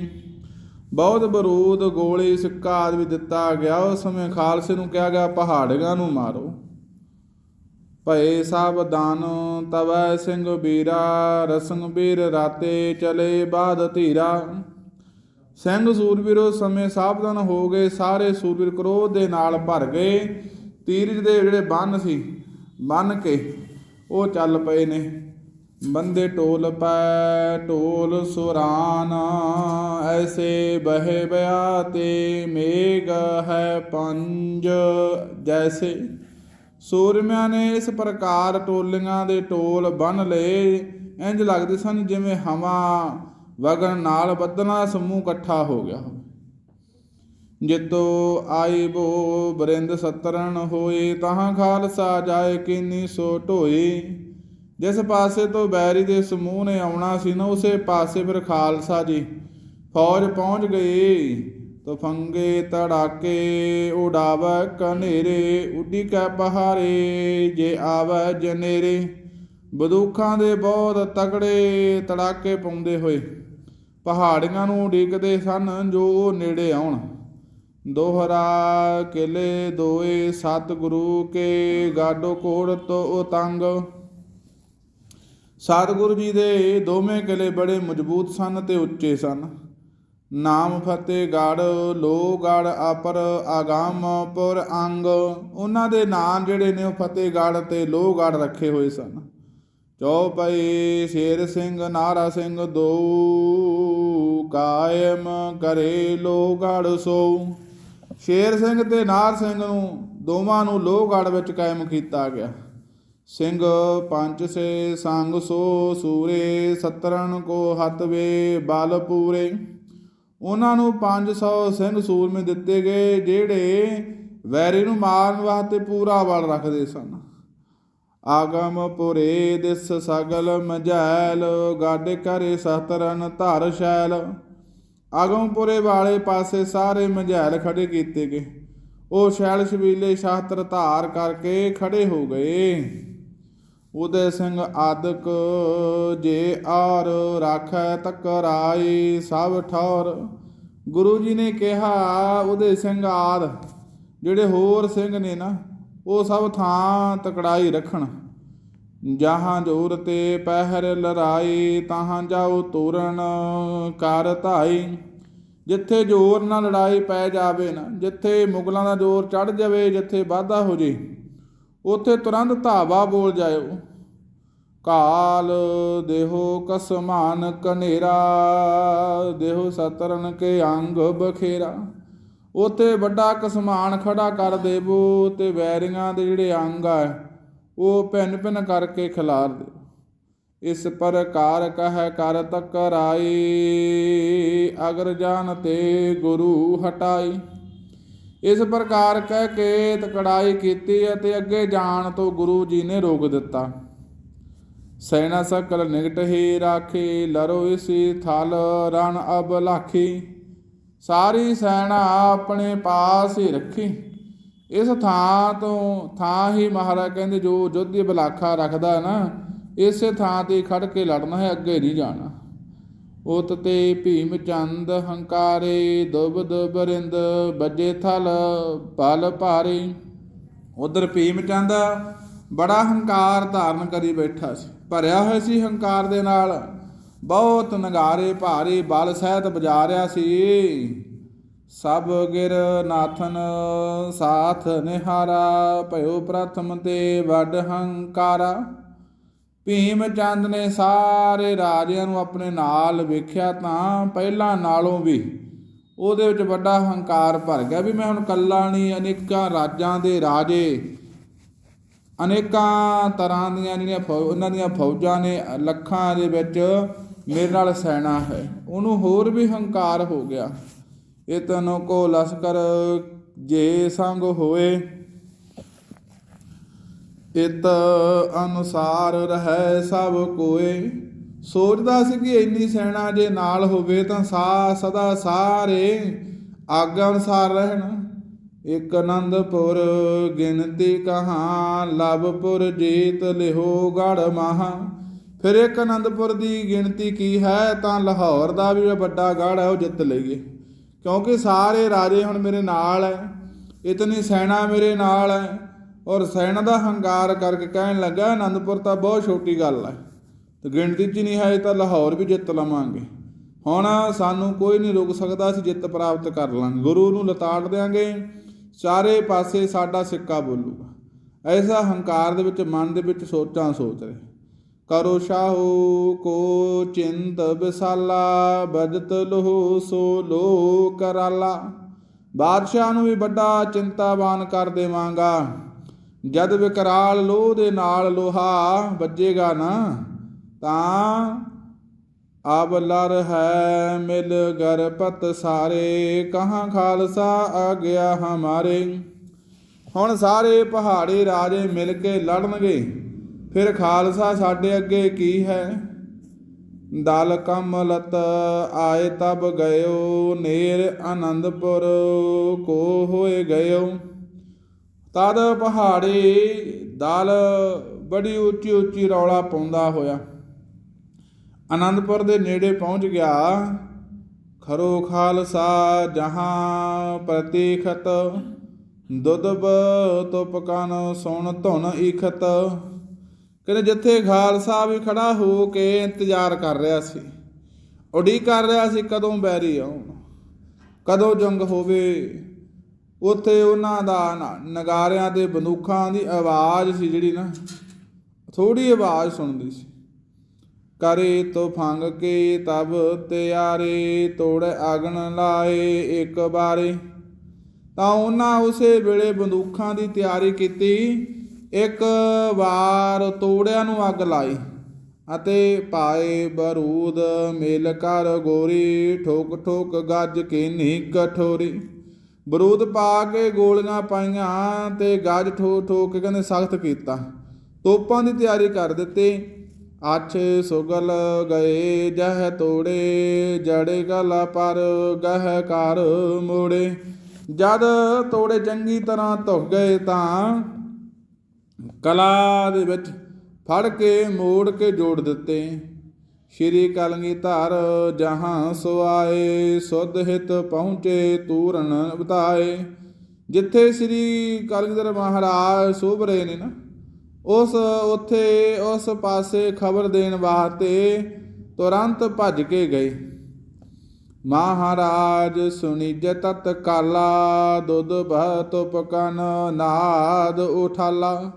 ਬਹੁਤ ਬਰੂਦ ਗੋਲੀ ਸਿੱਕਾ ਆਦਿ ਵੀ ਦਿੱਤਾ ਗਿਆ, ਉਸ ਸਮੇਂ ਖਾਲਸੇ ਨੂੰ ਕਿਹਾ ਗਿਆ, ਪਹਾੜੀਆਂ ਨੂੰ ਮਾਰੋ। ਭਏ ਸਭ ਦਾਨ ਤਵੈ ਸਿੰਘ ਵੀਰਾ, ਰਸੰਗ ਵੀਰ ਰਾਤੇ ਚਲੇ ਬਾਦ ਧੀਰਾ। ਸਿੰਘ ਸੂਰਬੀਰ ਉਸ ਸਮੇਂ ਸਾਵਧਾਨ ਹੋ ਗਏ, ਸਾਰੇ ਸੂਰਬੀਰ ਕ੍ਰੋਧ ਦੇ ਨਾਲ ਭਰ ਗਏ। ਤੀਰਜ ਦੇ ਜਿਹੜੇ ਬੰਨ ਸੀ, ਬੰਨ ਕੇ ਉਹ ਚੱਲ ਪਏ ਨੇ। ਬੰਦੇ ਟੋਲ ਪੈ ਟੋਲ ਸੁਰਾਨ, ਐਸੇ ਬਹਿ ਬਿਆ ਤੇ ਮੇਘ ਹੈ ਪੰਜ। ਜੈਸੇ ਸੂਰਮਿਆਂ ਨੇ ਇਸ ਪ੍ਰਕਾਰ ਟੋਲੀਆਂ ਦੇ ਟੋਲ ਬੰਨ ਲਏ। ਇੰਜ ਲੱਗਦੇ ਸਨ ਜਿਵੇਂ ਹਵਾ ਵਗਣ ਨਾਲ ਬੱਦਲਾਂ ਸਮੂਹ ਇਕੱਠਾ ਹੋ ਗਿਆ। ਜਿਤੋ ਆਈ ਬੋ ਬਰਿੰਦ ਸਤਰਣ ਹੋਏ, ਤਹਾਂ ਖਾਲਸਾ ਜਾਏ ਕੀਨੀ ਸੋ ਢੋਏ। ਜਿਸ ਪਾਸੇ ਤੋਂ ਬੈਰੀ ਦੇ ਸਮੂਹ ਨੇ ਆਉਣਾ ਸੀ ਨਾ, ਉਸੇ ਪਾਸੇ ਫਿਰ ਖਾਲਸਾ ਜੀ ਫੌਜ ਪਹੁੰਚ ਗਈ ਤਫੰਗੇ ਤੜਾਕੇ ਉਡਾਵੈ ਕਨੇਰੇ ਉੱਡੀ ਕੈ ਪਹਾਰੇ ਜੇ ਆਵੈ ਜਨੇਰੇ। ਬਦੂਖਾਂ ਦੇ ਬਹੁਤ ਤਕੜੇ ਤੜਾਕੇ ਪਾਉਂਦੇ ਹੋਏ, ਪਹਾੜੀਆਂ ਨੂੰ ਉਡੀਕਦੇ ਸਨ ਜੋ ਉਹ ਨੇੜੇ ਆਉਣ। ਦੋਹਰਾ ਕਿਲੇ ਦੋਏ ਸਤਿਗੁਰੂ ਕੇ ਗਾਡੋ ਕੋੜ ਤੋ ਉਤੰਗ ਸਤਿਗੁਰੂ ਜੀ ਦੇ ਦੋਵੇਂ ਕਿਲੇ ਬੜੇ ਮਜ਼ਬੂਤ ਸਨ ਤੇ ਉੱਚੇ ਸਨ। ਨਾਮ ਫਤਿਹਗੜ ਲੋਹਗੜ ਅਪਰ ਆਗਮਪੁਰ ਅੰਗ। ਉਹਨਾਂ ਦੇ ਨਾਮ ਜਿਹੜੇ ਨੇ ਉਹ ਫਤਿਹਗੜ ਤੇ ਲੋਹਗੜ ਰੱਖੇ ਹੋਏ ਸਨ। ਚੌਪਈ ਸ਼ੇਰ ਸਿੰਘ, ਨਾਰਾ ਸਿੰਘ, ਦੋ ਕਾਇਮ ਕਰੇ ਲੋਹਗੜ ਸੋ। ਸ਼ੇਰ ਸਿੰਘ ਤੇ ਨਾਰ ਸਿੰਘ ਨੂੰ ਦੋਵਾਂ ਨੂੰ ਲੋਹਗੜ ਵਿੱਚ ਕਾਇਮ ਕੀਤਾ ਗਿਆ। ਸਿੰਘ ਪੰਜ ਸੇ ਸੰਗ ਸੋ ਸੂਰੇ, ਸਤਰਣ ਕੋ ਹੱਥ ਵੇ ਬਲ ਪੂਰੇ। ਉਹਨਾਂ ਨੂੰ 500 ਸਿੰਘ ਸੂਰਮੇ ਦਿੱਤੇ ਗਏ, ਜਿਹੜੇ ਵੈਰੀ ਨੂੰ ਮਾਰਨ ਵਾਸਤੇ ਪੂਰਾ ਬਲ ਰੱਖਦੇ ਸਨ। ਆਗਮ ਪੁਰੇ ਦਿਸ ਸਗਲ ਮਝੈਲ ਗਾਡੇ ਕਰੇ ਸਤਰਨ ਧਰ ਸ਼ੈਲ। ਆਗਮਪੁਰੇ ਵਾਲੇ ਪਾਸੇ ਸਾਰੇ ਮਝੈਲ ਖੜੇ ਕੀਤੇ ਗਏ। ਉਹ ਸ਼ੈਲ ਸ਼ਬੀਲੇ ਸ਼ਾਸਤਰ ਧਾਰ ਕਰਕੇ ਖੜੇ ਹੋ ਗਏ। ਉਦੇ ਸਿੰਘ ਆਦਿਕ ਜੇ ਆਰ ਰਾਖੈ ਤਕਰਾਈ ਸਭ ਠੌਰ। ਗੁਰੂ ਜੀ ਨੇ ਕਿਹਾ, ਉਹਦੇ ਸਿੰਘ ਆਦ ਜਿਹੜੇ ਹੋਰ ਸਿੰਘ ਨੇ ਨਾ, ਉਹ ਸਭ ਥਾਂ ਤਕੜਾਈ ਰੱਖਣ। ਜਹਾਂ ਜੋਰ ਤੇ ਪਹਿਰ ਲੜਾਈ, ਤਾਹਾਂ ਜਾਓ ਤੋਰਨ ਕਰ ਧਾਈ। ਜਿੱਥੇ ਜ਼ੋਰ ਨਾਲ ਲੜਾਈ ਪੈ ਜਾਵੇ ਨਾ, ਜਿੱਥੇ ਮੁਗਲਾਂ ਦਾ ਜ਼ੋਰ ਚੜ ਜਾਵੇ, ਜਿੱਥੇ ਵਾਧਾ ਹੋ ਜੇ, ਉਥੇ ਤੁਰੰਤ ਧਾਵਾ ਬੋਲ ਜਾਇਓ। ਕਾਲ ਦੇਹੋ ਕਸਮਾਨ ਕਨੇਰਾ, ਦੇਹੋ ਸਤਰਨ ਕੇ ਅੰਗ ਬਖੇਰਾ। ਉਥੇ ਵੱਡਾ ਕਸਮਾਨ ਖੜਾ ਕਰ ਦੇਵੋ, ਤੇ ਵੈਰੀਆਂ ਦੇ ਜਿਹੜੇ ਅੰਗ ਆ ਉਹ ਭਿੰਨ ਭਿੰਨ ਕਰਕੇ ਖਿਲਾਰ ਦੇ। ਇਸ ਪ੍ਰਕਾਰ ਕਹਿ ਕਰ ਤਕਰਾਈ ਅਗਰ ਜਾਨ ਤੇ ਗੁਰੂ ਹਟਾਈ। ਇਸ ਪ੍ਰਕਾਰ ਕਹਿ ਕੇ ਤਕੜਾਈ ਕੀਤੀ ਅਤੇ ਅੱਗੇ ਜਾਣ ਤੋਂ ਗੁਰੂ ਜੀ ਨੇ ਰੋਕ ਦਿੱਤਾ। ਸੈਨਾ ਸਕਲ ਨਿਕਟ ਹੀ ਰਾਖੀ, ਲਰੋ ਇਸੀ ਥਲ ਰਣ ਅਬ ਲਾਖੀ। ਸਾਰੀ ਸੈਨਾ ਆਪਣੇ ਪਾਸ ਹੀ ਰੱਖੀ। ਇਸ ਥਾਂ ਤੋਂ ਥਾਂ ਹੀ ਮਹਾਰਾਜ ਕਹਿੰਦੇ ਜੋ ਜੋਧੀ ਬਲਾਖਾ ਰੱਖਦਾ ਨਾ, ਇਸੇ ਥਾਂ ਤੇ ਖੜ ਕੇ ਲੜਨਾ ਹੈ, ਅੱਗੇ ਨਹੀਂ ਜਾਣਾ। ਉਤ ਤੇ ਭੀਮ ਚੰਦ ਹੰਕਾਰੇ ਦੁਬਦ ਬਰਿੰਦ ਬੱਜੇ ਥਲ, ਪਲ ਭਾਰੇ। ਉਧਰ ਭੀਮ ਚੰਦ ਬੜਾ ਹੰਕਾਰ ਧਾਰਨ ਕਰੀ ਬੈਠਾ ਸੀ, ਭਰਿਆ ਹੋਇਆ ਸੀ ਹੰਕਾਰ ਦੇ ਨਾਲ। ਬਹੁਤ ਨਗਾਰੇ ਭਾਰੇ, ਬਲ ਸਹਿਤ ਬਜਾ ਰਿਹਾ ਸੀ। ਸਭ ਗਿਰ ਨਾਥਨ ਸਾਥ ਨਿਹਾਰਾ, ਭਇਓ ਪ੍ਰਥਮ ਤੇ ਵੱਡ ਹੰਕਾਰਾ। ਭੀਮ ਚੰਦ ਨੇ ਸਾਰੇ ਰਾਜਿਆਂ ਨੂੰ ਆਪਣੇ ਨਾਲ ਵੇਖਿਆ ਤਾਂ ਪਹਿਲਾਂ ਨਾਲੋਂ ਵੀ ਉਹਦੇ ਵਿੱਚ ਵੱਡਾ ਹੰਕਾਰ ਭਰ ਗਿਆ ਵੀ ਮੈਂ ਹੁਣ ਕੱਲਾ ਨਹੀਂ, ਅਨੇਕਾਂ ਰਾਜਾਂ ਦੇ ਰਾਜੇ, ਅਨੇਕਾਂ ਤਰ੍ਹਾਂ ਦੀਆਂ ਜਿਹੜੀਆਂ ਫੌ, ਉਹਨਾਂ ਦੀਆਂ ਫੌਜਾਂ ਨੇ ਲੱਖਾਂ ਦੇ ਵਿੱਚ ਮੇਰੇ ਨਾਲ ਸੈਨਾ ਹੈ। ਉਹਨੂੰ ਹੋਰ ਵੀ ਹੰਕਾਰ ਹੋ ਗਿਆ। ਇਹ ਤਨੋ ਕੋ ਲਸਕਰ ਜੇ ਸੰਗ ਹੋਏ। ਇਤ ਅਨੁਸਾਰ ਰਹਿ ਸਭ ਕੋਏ। ਸੋਚਦਾ ਸੀ ਕਿ ਇੰਨੀ ਸੈਣਾ ਜੇ ਨਾਲ ਹੋਵੇ ਤਾਂ ਸਾ ਸਦਾ ਸਾਰੇ ਆਗਿਆ ਅਨੁਸਾਰ ਰਹਿਣ। ਇਕ ਆਨੰਦਪੁਰ ਗਿਣਤੀ ਕਹਾ, ਲਵਪੁਰ ਜੀਤ ਲਿਹੋ ਗੜ ਮਹਾ। ਫਿਰ ਇੱਕ ਆਨੰਦਪੁਰ ਦੀ ਗਿਣਤੀ ਕੀ ਹੈ ਤਾਂ ਲਾਹੌਰ ਦਾ ਵੀ ਵੱਡਾ ਗੜ ਹੈ, ਉਹ ਜਿੱਤ ਲਈਏ। ਕਿਉਂਕਿ ਸਾਰੇ ਰਾਜੇ ਹੁਣ ਮੇਰੇ ਨਾਲ ਹੈ ਇਤਨੀ ਸੈਨਾ ਮੇਰੇ ਨਾਲ ਹੈ ਔਰ ਸੈਨਾ ਦਾ ਹੰਕਾਰ ਕਰਕੇ ਕਹਿਣ ਲੱਗਾ ਆਨੰਦਪੁਰ ਤਾਂ ਬਹੁਤ ਛੋਟੀ ਗੱਲ ਹੈ ਤੇ ਗਿਣਤੀ 'ਚ ਨਹੀਂ ਹੈ ਤਾਂ ਲਾਹੌਰ ਵੀ ਜਿੱਤ ਲਵਾਂਗੇ। ਹੁਣ ਸਾਨੂੰ ਕੋਈ ਨਹੀਂ ਰੋਕ ਸਕਦਾ, ਅਸੀਂ ਜਿੱਤ ਪ੍ਰਾਪਤ ਕਰ ਲਾਂਗੇ। ਗੁਰੂ ਨੂੰ ਲਤਾੜ ਦਿਆਂਗੇ, ਚਾਰੇ ਪਾਸੇ ਸਾਡਾ ਸਿੱਕਾ ਬੋਲੂਗਾ। ਐਸਾ ਹੰਕਾਰ ਦੇ ਵਿੱਚ, ਮਨ ਦੇ ਵਿੱਚ ਸੋਚਾਂ ਸੋਚ ਰਹੇ। ਕਰੋ ਸ਼ਾਹੂ ਕੋ ਚਿੰਤ ਵਿਸਾਲਾ ਬਦਤ ਲੋਹ ਸੋ ਲੋ ਕਰਾਲਾ ਬਾਦਸ਼ਾਹ ਨੂੰ ਵੀ ਵੱਡਾ ਚਿੰਤਾਵਾਨ ਕਰ ਦੇਵਾਂਗਾ। ਜਦ ਵਿਕਰਾਲ ਲੋਹ ਦੇ ਨਾਲ ਲੋਹਾ ਵੱਜੇਗਾ ਨਾ, ਤਾਂ ਆਬ ਲਰ ਹੈ ਮਿਲ ਗਰਪਤ ਸਾਰੇ। ਕਹਾਂ ਖਾਲਸਾ ਆ ਗਿਆ ਹਮਾਰੇ। ਹੁਣ ਸਾਰੇ ਪਹਾੜੀ ਰਾਜੇ ਮਿਲ ਕੇ ਲੜਨਗੇ। ਫਿਰ ਖਾਲਸਾ ਸਾਡੇ ਅੱਗੇ ਕੀ ਹੈ? ਦਲ ਕਮਲਤ ਆਏ ਤਬ ਗਇਓ, ਨੇਰ ਆਨੰਦਪੁਰ ਕੋ ਹੋਏ ਗਇਓ। ਤਦ ਪਹਾੜੀ ਦਲ ਬੜੀ ਉੱਚੀ ਉੱਚੀ ਰੌਲਾ ਪਾਉਂਦਾ ਹੋਇਆ। ਆਨੰਦਪੁਰ ਦੇ ਨੇੜੇ ਪਹੁੰਚ ਗਿਆ। ਖਰੋ ਖਾਲਸਾ ਜਹਾਂ ਪ੍ਰਤੀਖਤ ਦੁਦਬ ਤੁਪਕਨ ਸੁਣ ਧੁਨ ਇਖਤ। ਕਹਿੰਦੇ ਜਿੱਥੇ ਖਾਲਸਾ ਵੀ ਖੜਾ ਹੋ ਕੇ ਇੰਤਜ਼ਾਰ ਕਰ ਰਿਹਾ ਸੀ, ਉਡੀਕ ਕਰ ਰਿਹਾ ਸੀ ਕਦੋਂ ਬੈਰੀ ਆਉਣ, ਕਦੋਂ ਜੰਗ ਹੋਵੇ, ਉੱਥੇ ਉਹਨਾਂ ਦਾ ਨ- ਨਗਾਰਿਆਂ ਤੇ ਬੰਦੂਕਾਂ ਦੀ ਆਵਾਜ਼ ਸੀ ਜਿਹੜੀ ਨਾ ਥੋੜੀ ਆਵਾਜ਼ ਸੁਣਦੀ ਸੀ। ਕਰੇ ਤੋ ਫੰਗ ਕੇ ਤਬ ਤਿਆਰੇ, ਤੋੜ ਅਗਨ ਲਾਏ ਇੱਕ ਬਾਰੇ। ਤਾਂ ਉਹਨਾਂ ਉਸੇ ਵੇਲੇ ਬੰਦੂਕਾਂ ਦੀ ਤਿਆਰੀ ਕੀਤੀ। ਇੱਕ ਵਾਰ ਤੋੜਿਆਂ ਨੂੰ ਅੱਗ ਲਾਈ ਅਤੇ ਪਾਏ ਬਰੂਦ, ਮਿਲ ਕਰ ਗੋਰੀ, ਠੋਕ ਠੋਕ ਗੱਜ ਕੇ ਕਠੋਰੀ। ਬਰੂਦ ਪਾ ਕੇ ਗੋਲੀਆਂ ਪਾਈਆਂ ਤੇ ਗੱਜ ਠੋਕ ਠੋਕ ਕੇ ਕਹਿੰਦੇ ਸਖਤ ਕੀਤਾ। ਤੋਪਾਂ ਦੀ ਤਿਆਰੀ ਕਰ ਦਿੱਤੀ। ਅੱਛ ਸੁਗਲ ਗਏ, ਜਹ ਤੋੜੇ, ਜੜੇ ਗਲ ਪਰ ਗਹ ਕਰ ਮੋੜੇ। ਜਦ ਤੋੜੇ ਚੰਗੀ ਤਰ੍ਹਾਂ ਧੁੱਕ ਗਏ ਤਾਂ ਕਲਾ ਦੇ ਵਿੱਚ ਫੜ ਕੇ ਮੋੜ ਕੇ ਜੋੜ ਦਿੱਤੇ। ਸ਼੍ਰੀ ਕਲਗੀਧਰ ਜਹਾਂ ਸੁਆਏ, ਸੁਧ ਹਿਤ ਪਹੁੰਚੇ, ਤੂਰਨ ਬਤਾਏ। ਜਿੱਥੇ ਸ੍ਰੀ ਕਲਗੀਧਰ ਮਹਾਰਾਜ ਸੋਭ ਰਹੇ ਨੇ ਨਾ, ਉਸ ਉੱਥੇ, ਉਸ ਪਾਸੇ ਖਬਰ ਦੇਣ ਵਾਸਤੇ ਤੁਰੰਤ ਭੱਜ ਕੇ ਗਏ। ਮਹਾਰਾਜ ਸੁਣੀਜ ਤਤ ਕਾਲਾ ਦੁੱਧ ਬਹਤ ਪਕਨ ਨਾਦ ਉਠਾਲਾ।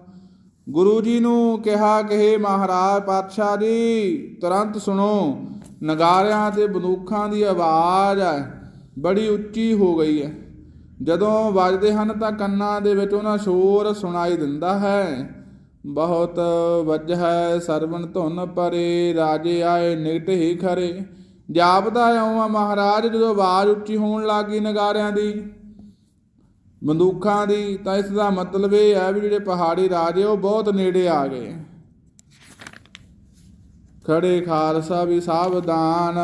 ਗੁਰੂ ਜੀ ਨੂੰ ਕਿਹਾ ਕਿ ਹੇ ਮਹਾਰਾਜ ਪਾਤਸ਼ਾਹ ਜੀ, ਤੁਰੰਤ ਸੁਣੋ, ਨਗਾਰਿਆਂ ਤੇ ਬੰਦੂਕਾਂ ਦੀ ਆਵਾਜ਼ ਬੜੀ ਉੱਚੀ ਹੋ ਗਈ ਹੈ। ਜਦੋਂ ਵੱਜਦੇ ਹਨ ਤਾਂ ਕੰਨਾਂ ਦੇ ਵਿੱਚ ਉਹਨਾਂ ਸ਼ੋਰ ਸੁਣਾਈ ਦਿੰਦਾ ਹੈ। ਬਹੁਤ ਵੱਜ ਹੈ ਸਰਵਣ ਧੁਨ ਪਰੇ, ਰਾਜੇ ਆਏ ਨਿਕਟ ਹੀ ਖਰੇ। ਜਾਪਦਾ ਆਉਂ ਮਹਾਰਾਜ, ਜਦੋਂ ਆਵਾਜ਼ ਉੱਚੀ ਹੋਣ ਲੱਗੀ ਨਗਾਰਿਆਂ ਦੀ। ਬੰਦੂਕਾਂ ਦੀ, ਤਾਂ ਇਸ ਦਾ ਮਤਲਬ ਇਹ ਹੈ ਵੀ ਜਿਹੜੇ ਪਹਾੜੀ ਰਾਜੇ ਉਹ ਬਹੁਤ ਨੇੜੇ ਆ ਗਏ। ਖੜੇ ਖਾਲਸਾ ਵੀ ਸਾਵਧਾਨ,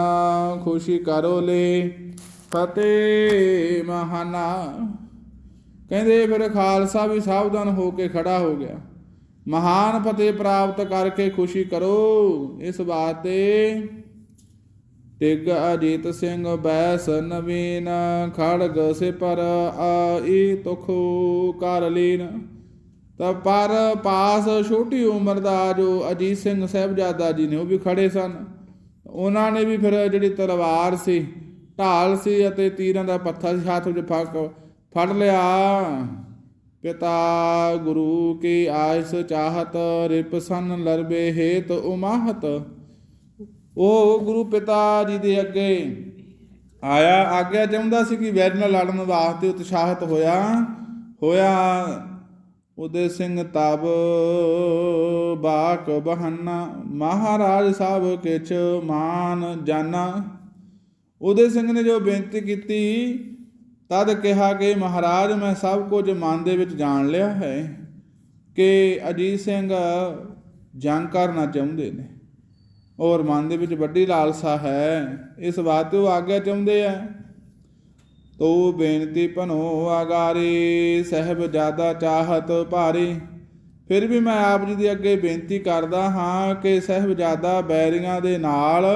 ਖੁਸ਼ੀ ਕਰੋ ਲੈ, ਫਤਿਹ ਮਹਾਨਾ। ਕਹਿੰਦੇ ਫਿਰ ਖਾਲਸਾ ਵੀ ਸਾਵਧਾਨ ਹੋ ਕੇ ਖੜਾ ਹੋ ਗਿਆ। ਮਹਾਨ ਫਤਿਹ ਪ੍ਰਾਪਤ ਕਰਕੇ ਖੁਸ਼ੀ ਕਰੋ, ਇਸ ਬਾਤੇ ਟਿਗ ਅਜੀਤ ਸਿੰਘ ਬੈਸ ਨਵੀਨ, ਖੜਗ ਸੇ ਆਈ ਤੁਖੋ ਕਰ ਲੀਨ। ਤਾਂ ਪਰ ਪਾਸ ਛੋਟੀ ਉਮਰ ਦਾ ਜੋ ਅਜੀਤ ਸਿੰਘ ਸਾਹਿਬਜ਼ਾਦਾ ਜੀ ਨੇ, ਉਹ ਵੀ ਖੜੇ ਸਨ। ਉਹਨਾਂ ਨੇ ਵੀ ਫਿਰ ਜਿਹੜੀ ਤਲਵਾਰ ਸੀ, ਢਾਲ ਸੀ ਅਤੇ ਤੀਰਾਂ ਦਾ ਪੱਥਾ ਸੀ, ਹੱਥ ਵਿੱਚ ਫੜ ਫੜ ਲਿਆ। ਪਿਤਾ ਗੁਰੂ ਕੀ ਆਇਸ ਚਾਹਤ ਰਿਪਸਨ ਲਰਬੇ ਹੇਤ ਉਮਾਹਤ। ਉਹ ਗੁਰੂ ਪਿਤਾ ਜੀ ਦੇ ਅੱਗੇ ਆਇਆ, ਆਗਿਆ ਚਾਹੁੰਦਾ ਸੀ ਕਿ ਵੈਰ ਨਾਲ ਲੜਨ ਵਾਸਤੇ ਉਤਸ਼ਾਹਿਤ ਹੋਇਆ। ਹੋਇਆ ਉਦੇ ਸਿੰਘ ਤਬ ਬਾਕ ਬਹਨਾ, ਮਹਾਰਾਜ ਸਾਹਿਬ ਕਿਛ ਮਾਨ ਜਾਨਾ। ਉਦੇ ਸਿੰਘ ਨੇ ਜੋ ਬੇਨਤੀ ਕੀਤੀ, ਤਦ ਕਿਹਾ ਕਿ ਮਹਾਰਾਜ, ਮੈਂ ਸਭ ਕੁਝ ਮਨ ਦੇ ਵਿੱਚ ਜਾਣ ਲਿਆ ਹੈ ਕਿ ਅਜੀਤ ਸਿੰਘ ਜੰਗ ਕਰਨਾ ਚਾਹੁੰਦੇ ਨੇ। ਔਰ ਮਨ ਦੇ ਵਿੱਚ ਵੱਡੀ ਲਾਲਸਾ ਹੈ, ਇਸ ਵਾਸਤੇ ਉਹ ਆਗਿਆ ਚਾਹੁੰਦੇ ਆ। ਤੋ ਬੇਨਤੀ ਭਨੋ ਆਗਾਰੀ, ਸਹਿਬ ਜ਼ਿਆਦਾ ਚਾਹਤ ਭਾਰੀ। ਫਿਰ ਵੀ ਮੈਂ ਆਪ ਜੀ ਦੇ ਅੱਗੇ ਬੇਨਤੀ ਕਰਦਾ ਹਾਂ ਕਿ ਸਹਿਬ ਬੈਰੀਆਂ ਦੇ ਨਾਲ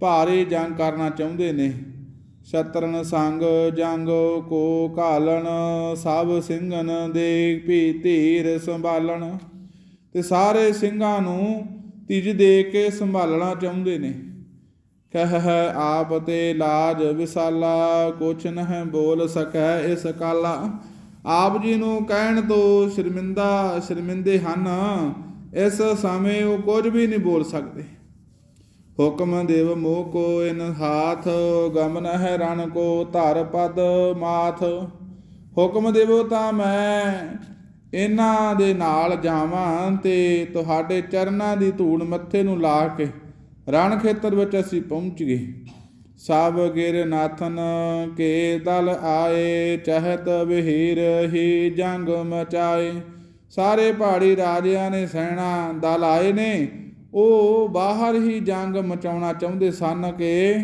ਭਾਰੀ ਜੰਗ ਕਰਨਾ ਚਾਹੁੰਦੇ ਨੇ। ਸ਼ਤਰਨ ਸੰਗ ਜੰਗ ਕੋ ਘਾਲਣ, ਸਭ ਸਿੰਘਨ ਦੇ ਭੀ ਧੀਰ ਸੰਭਾਲਣ। ਤੇ ਸਾਰੇ ਸਿੰਘਾਂ ਨੂੰ ਤੀਜ ਦੇ ਕੇ ਸੰਭਾਲਣਾ ਚਾਹੁੰਦੇ ਨੇ। ਕਹਿ ਆਪ ਤੇ ਲਾਜ ਵਿਸਾਲਾ, ਕੁਛ ਨਹਿ ਬੋਲ ਸਕੈ ਇਸ ਕਾਲਾ। ਆਪ ਜੀ ਨੂੰ ਕਹਿਣ ਤੋਂ ਸ਼ਰਮਿੰਦਾ, ਸ਼ਰਮਿੰਦੇ ਹਨ, ਇਸ ਸਮੇਂ ਉਹ ਕੁਝ ਵੀ ਨਹੀਂ ਬੋਲ ਸਕਦੇ। ਹੁਕਮ ਦੇਵ ਮੋਹ ਕੋ ਇਨ ਹਾਥ ਗਮਨ ਹੈ ਰਣ ਕੋ ਧਰ ਪਦ ਮਾਥ। ਹੁਕਮ ਦੇਵੋ ਤਾਂ ਮੈਂ ਇਹਨਾਂ ਦੇ ਨਾਲ ਜਾਵਾਂ ਤੇ ਤੁਹਾਡੇ ਚਰਨਾਂ ਦੀ ਧੂੜ ਮੱਥੇ ਨੂੰ ਲਾ ਕੇ ਰਣ ਖੇਤਰ ਵਿੱਚ ਅਸੀਂ ਪਹੁੰਚ ਗਏ ਸਭ ਗਿਰ ਨਾਥਨ ਕੇ ਦਲ ਆਏ, ਚਹਤ ਵਹੀਰ ਹੀ ਜੰਗ ਮਚਾਏ। ਸਾਰੇ ਪਹਾੜੀ ਰਾਜਿਆਂ ਨੇ ਸੈਣਾ ਦਲ ਆਏ ਨੇ, ਉਹ ਬਾਹਰ ਹੀ ਜੰਗ ਮਚਾਉਣਾ ਚਾਹੁੰਦੇ ਸਨ ਕਿ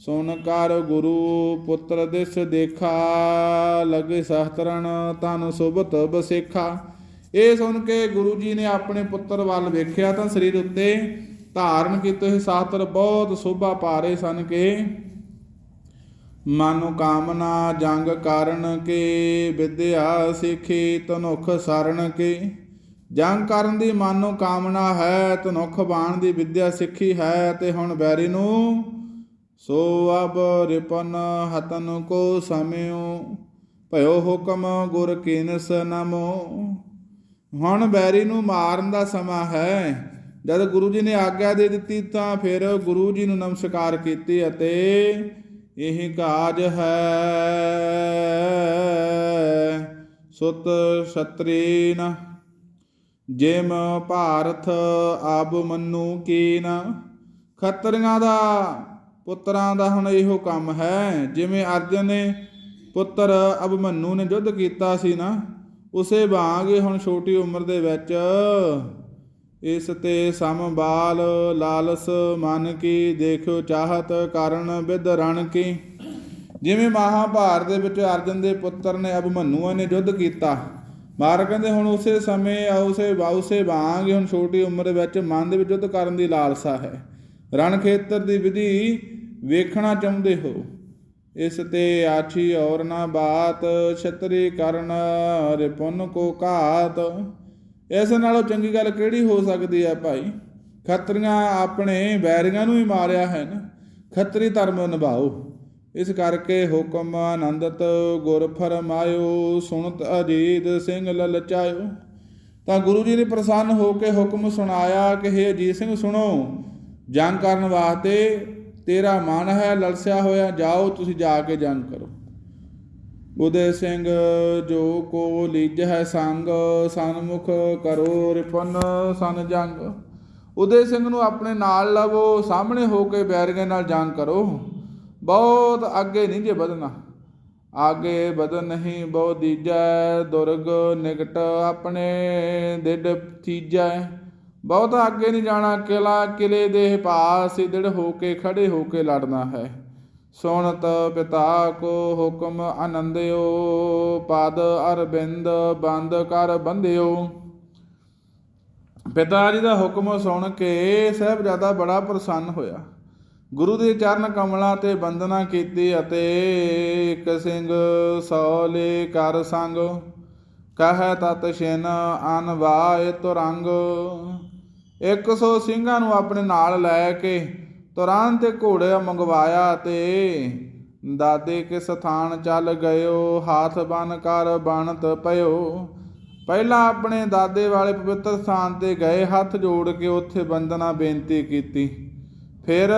ਸੁਨ ਕਰ ਗੁਰੂ ਪੁੱਤਰ ਦਿਸ ਦੇਖਾ, ਲਗੇ ਸਹਤਰਨ ਤਨ ਸੁਭਤ ਬਸੇਖਾ। ਇਹ ਸੁਣ ਕੇ ਗੁਰੂ ਜੀ ਨੇ ਆਪਣੇ ਪੁੱਤਰ ਵੱਲ ਵੇਖਿਆ ਤਾਂ ਸਰੀਰ ਉੱਤੇ ਧਾਰਨ ਕੀਤੇ ਹੋਏ ਸਾਤਰ ਬਹੁਤ ਸੋਭਾ ਪਾ ਰਹੇ ਸਨ ਕਿ ਮਨੁ ਕਾਮਨਾ ਜੰਗ ਕਾਰਨ ਕੇ, ਵਿਦਿਆ ਸਿੱਖੀ ਤਨੁਖ ਸਰਣ ਕੇ। ਜੰਗ ਕਰਨ ਦੀ ਮਨੁ ਕਾਮਨਾ ਹੈ ਤਨੁਖ ਬਾਣ ਦੀ ਵਿਦਿਆ ਸਿੱਖੀ ਹੈ ਤੇ ਹੁਣ ਬੈਰੀ ਨੂੰ ਸੋ ਅਬ ਰਿਪਨ ਹਤਨ ਕੋ ਸਮਿਓ, ਭਇਓ ਹੁਕਮ ਗੁਰ ਕੀਨਸ ਨਮੋ। ਹੁਣ ਬੈਰੀ ਨੂੰ ਮਾਰਨ ਦਾ ਸਮਾਂ ਹੈ। ਜਦ ਗੁਰੂ ਜੀ ਨੇ ਆਗਿਆ ਦੇ ਦਿੱਤੀ ਤਾਂ ਫਿਰ ਗੁਰੂ ਜੀ ਨੂੰ ਨਮਸਕਾਰ ਕੀਤੀ ਅਤੇ ਇਹ ਕਾਜ ਹੈ। ਸੁਤ ਸ਼ਤਰੀਨ ਜਿਮ ਭਾਰਤ ਆਬ ਮੰਨੂ ਕੀਨ। ਖੱਤਰੀਆਂ ਦਾ ਪੁੱਤਰਾਂ ਦਾ ਹੁਣ ਇਹੋ ਕੰਮ ਹੈ। ਜਿਵੇਂ ਅਰਜਨ ਨੇ ਪੁੱਤਰ ਅਭਮਨੂ ਨੇ ਯੁੱਧ ਕੀਤਾ ਸੀ ਨਾ, ਉਸੇ ਵਾਂਗ ਹੁਣ ਛੋਟੀ ਉਮਰ ਦੇ ਵਿੱਚ ਇਸ ਤੇ ਸਮਬਾਲ ਲਾਲਸ ਮਨ ਕੀ ਦੇਖਿਓ ਚਾਹਤ ਕਾਰਨ ਵਿਦ ਰਣ ਕੀ। ਜਿਵੇਂ ਮਹਾਭਾਰਤ ਦੇ ਵਿੱਚ ਅਰਜਨ ਦੇ ਪੁੱਤਰ ਨੇ ਅਭਮੰਨੂ ਨੇ ਯੁੱਧ ਕੀਤਾ। ਮਾਰ ਕਹਿੰਦੇ ਹੁਣ ਉਸੇ ਸਮੇਂ ਉਸੇ ਉਸੇ ਵਾਂਗ ਹੁਣ ਛੋਟੀ ਉਮਰ ਵਿੱਚ ਮਨ ਦੇ ਵਿੱਚ ਯੁੱਧ ਕਰਨ ਦੀ ਲਾਲਸਾ ਹੈ। ਰਣ ਖੇਤਰ ਦੀ ਵਿਧੀ ਵੇਖਣਾ ਚਾਹੁੰਦੇ ਹੋ। ਇਸ ਤੇ ਆਛੀ ਔਰ ਨਾ ਬਾਤ, ਛਤਰੀ ਕਰਨ ਰਿਪੁੰਨ ਕੋ ਘਾਤ। ਇਸ ਨਾਲੋਂ ਚੰਗੀ ਗੱਲ ਕਿਹੜੀ ਹੋ ਸਕਦੀ ਹੈ ਭਾਈ? ਖੱਤਰੀਆਂ ਆਪਣੇ ਵੈਰੀਆਂ ਨੂੰ ਹੀ ਮਾਰਿਆ ਹੈ ਨਾ ਖੱਤਰੀ ਧਰਮ ਨਿਭਾਓ। ਇਸ ਕਰਕੇ ਹੁਕਮ ਆਨੰਦਤ ਗੁਰ ਫਰਮਾਇਓ, ਸੁਣਤ ਅਜੀਤ ਸਿੰਘ ਲਲਚਾਇਓ। ਤਾਂ ਗੁਰੂ ਜੀ ਨੇ ਪ੍ਰਸੰਨ ਹੋ ਕੇ ਹੁਕਮ ਸੁਣਾਇਆ ਕਿ ਹੇ ਅਜੀਤ ਸਿੰਘ ਸੁਣੋ, ਜੰਗ ਕਰਨ ਵਾਸਤੇ ਤੇਰਾ ਮਨ ਹੈ ਲਲਸਿਆ ਹੋਇਆ, ਜਾਓ ਤੁਸੀਂ ਜਾ ਕੇ ਜੰਗ ਕਰੋ। ਉਦੇ ਸਿੰਘ, ਜੋ ਕੋ ਲੀਜ ਹੈ ਸੰਗ, ਸਨਮੁਖ ਕਰੋ ਰਿਪਨ ਸਨ ਜੰਗ। ਉਦੇ ਸਿੰਘ ਨੂੰ ਆਪਣੇ ਨਾਲ ਲਵੋ, ਸਾਹਮਣੇ ਹੋ ਕੇ ਬੈਰਗੇ ਨਾਲ ਜੰਗ ਕਰੋ। ਬਹੁਤ ਅੱਗੇ ਨਹੀਂ ਜੇ ਵਧਣਾ। ਆਗੇ ਬਦਨ ਨਹੀਂ, ਬਹੁ ਦੀਜੈ ਦੁਰਗ ਨਿਕਟ ਆਪਣੇ ਦਿਡ ਥੀਜੈ ਬਹੁਤਾ ਅੱਗੇ ਨਹੀਂ ਜਾਣਾ ਕਿਲਾ ਕਿਲੇ ਦੇ ਪਾਸ ਸਿੱਧੜ ਹੋ ਕੇ ਖੜੇ ਹੋ ਕੇ ਲੜਨਾ ਹੈ। ਸੁਣਤ ਪਿਤਾ ਕੋ ਹੁਕਮ ਆਨੰਦਿਓ, ਪਦ ਅਰਬਿੰਦ ਬੰਦ ਕਰ ਬੰਦਿਓ ਪਿਤਾ ਜੀ ਦਾ ਹੁਕਮ ਸੁਣ ਕੇ ਸਾਹਿਬਜ਼ਾਦਾ ਬੜਾ ਪ੍ਰਸੰਨ ਹੋਇਆ। ਗੁਰੂ ਦੇ ਚਰਨ ਕਮਲਾਂ ਤੇ ਬੰਦਨਾ ਕੀਤੀ ਅਤੇ ਇੱਕ ਸਿੰਘ ਸੌਲੇ ਕਰ ਸੰਗ। ਕਹੈ ਤਤ ਛਿਨ ਅਨਵਾਇ ਤੁਰੰਗ 100 ਸਿੰਘਾਂ ਨੂੰ ਆਪਣੇ ਨਾਲ ਲੈ ਕੇ ਤੁਰੰਤ ਘੋੜੇ ਮੰਗਵਾਇਆ ਤੇ ਦਾਦੇ ਕੇ ਸਥਾਨ ਚੱਲ ਗਇਓ, ਹਾਥ ਬਨ ਕਰ ਬਣਤ ਪਇਓ। ਪਹਿਲਾਂ ਆਪਣੇ ਦਾਦੇ ਵਾਲੇ ਪਵਿੱਤਰ ਸਥਾਨ ਤੇ ਗਏ, ਹੱਥ ਜੋੜ ਕੇ ਉੱਥੇ ਬੰਦਨਾ ਬੇਨਤੀ ਕੀਤੀ। ਫਿਰ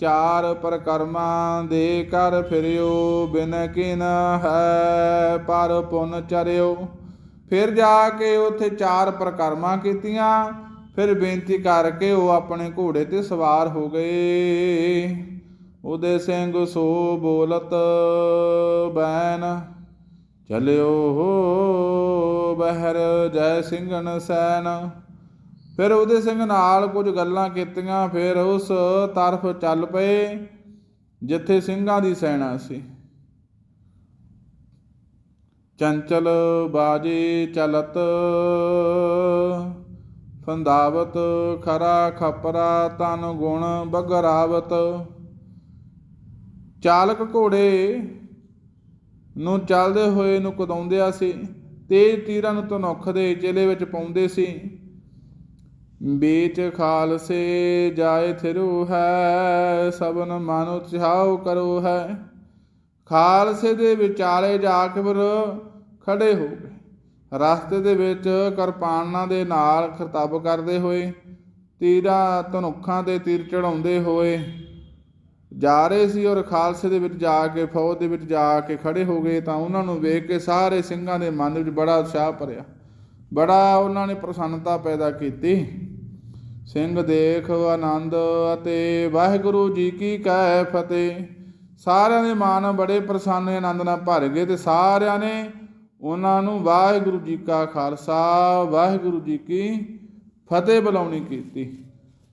ਚਾਰ ਪ੍ਰਕਰਮਾਂ ਦੇ ਕਰ ਫਿਰਿਓ, ਬਿਨ ਕਿਨ ਹੈ ਪਰ ਪੁਨ ਚਰਿਓ। ਫਿਰ ਜਾ ਕੇ ਉੱਥੇ ਚਾਰ ਪ੍ਰਕਰਮਾਂ ਕੀਤੀਆਂ ਫਿਰ ਬੇਨਤੀ ਕਰਕੇ ਉਹ ਆਪਣੇ ਘੋੜੇ ਤੇ ਸਵਾਰ ਹੋ ਗਏ। ਉਹਦੇ ਸਿੰਘ ਸੋ ਬੋਲਤ, ਬੈਨ, ਚਲਿਓ ਹੋ, ਬਹਿਰ ਜੈ ਸਿੰਘਨ ਸੈਨ। ਫਿਰ ਉਹਦੇ ਸਿੰਘ ਨਾਲ ਕੁਝ ਗੱਲਾਂ ਕੀਤੀਆਂ, ਫਿਰ ਉਸ ਤਰਫ ਚੱਲ ਪਏ, ਜਿੱਥੇ ਸਿੰਘਾਂ ਦੀ ਸੈਨਾ ਸੀ। ਚੰਚਲ ਬਾਜੀ ਚਲਤ ਫੰਦਾਵਤ ਖਰਾ ਖਪਰਾ, ਤਨ ਗੁਣ ਬਗਰਾਵਤ। ਚਾਲਕ ਘੋੜੇ ਨੂੰ ਚੱਲਦੇ ਹੋਏ ਨੂੰ ਕੁਦਾਉਂਦਿਆ ਸੀ ਤੇਜ ਤੀਰਾਂ ਨੂੰ ਧਨੁੱਖ ਦੇ ਚੇਲੇ ਵਿੱਚ ਪਾਉਂਦੇ ਸੀ। ਬੀਚ ਖਾਲਸੇ ਜਾਏ ਥਿਰੂ ਹੈ, ਸਭਨ ਮਨ ਉਤਸ਼ਾਹ ਕਰੋ ਹੈ। ਖਾਲਸੇ ਦੇ ਵਿਚਾਲੇ ਜਾ ਕੇ ਖੜੇ ਹੋ ਗਏ। ਰਸਤੇ ਦੇ ਵਿੱਚ ਕਿਰਪਾਨਾਂ ਦੇ ਨਾਲ ਖਿਤਾਬ ਕਰਦੇ ਹੋਏ, ਤੀਰਾਂ ਧਨੁੱਖਾਂ ਦੇ ਤੀਰ ਚੜਾਉਂਦੇ ਹੋਏ ਜਾ ਰਹੇ ਸੀ ਔਰ ਖਾਲਸੇ ਦੇ ਵਿੱਚ ਜਾ ਕੇ, ਫੌਜ ਦੇ ਵਿੱਚ ਜਾ ਕੇ ਖੜੇ ਹੋ ਗਏ ਤਾਂ ਉਹਨਾਂ ਨੂੰ ਵੇਖ ਕੇ ਸਾਰੇ ਸਿੰਘਾਂ ਦੇ ਮਨ ਵਿੱਚ ਬੜਾ ਉਤਸ਼ਾਹ ਭਰਿਆ। ਬੜਾ ਉਹਨਾਂ ਨੇ ਪ੍ਰਸੰਨਤਾ ਪੈਦਾ ਕੀਤੀ। ਸਿੰਘ ਦੇਖ, ਆਨੰਦ ਅਤੇ ਵਾਹਿਗੁਰੂ ਜੀ ਕੀ ਕੈ ਫਤਿਹ ਸਾਰਿਆਂ ਦੇ ਮਨ ਬੜੇ ਪ੍ਰਸੰਨ ਆਨੰਦ ਨਾਲ ਭਰ ਗਏ ਤੇ ਸਾਰਿਆਂ ਨੇ ਉਹਨਾਂ ਨੂੰ ਵਾਹਿਗੁਰੂ ਜੀ ਕਾ ਖਾਲਸਾ, ਵਾਹਿਗੁਰੂ ਜੀ ਕੀ ਫਤਿਹ ਬੁਲਾਉਣੀ ਕੀਤੀ।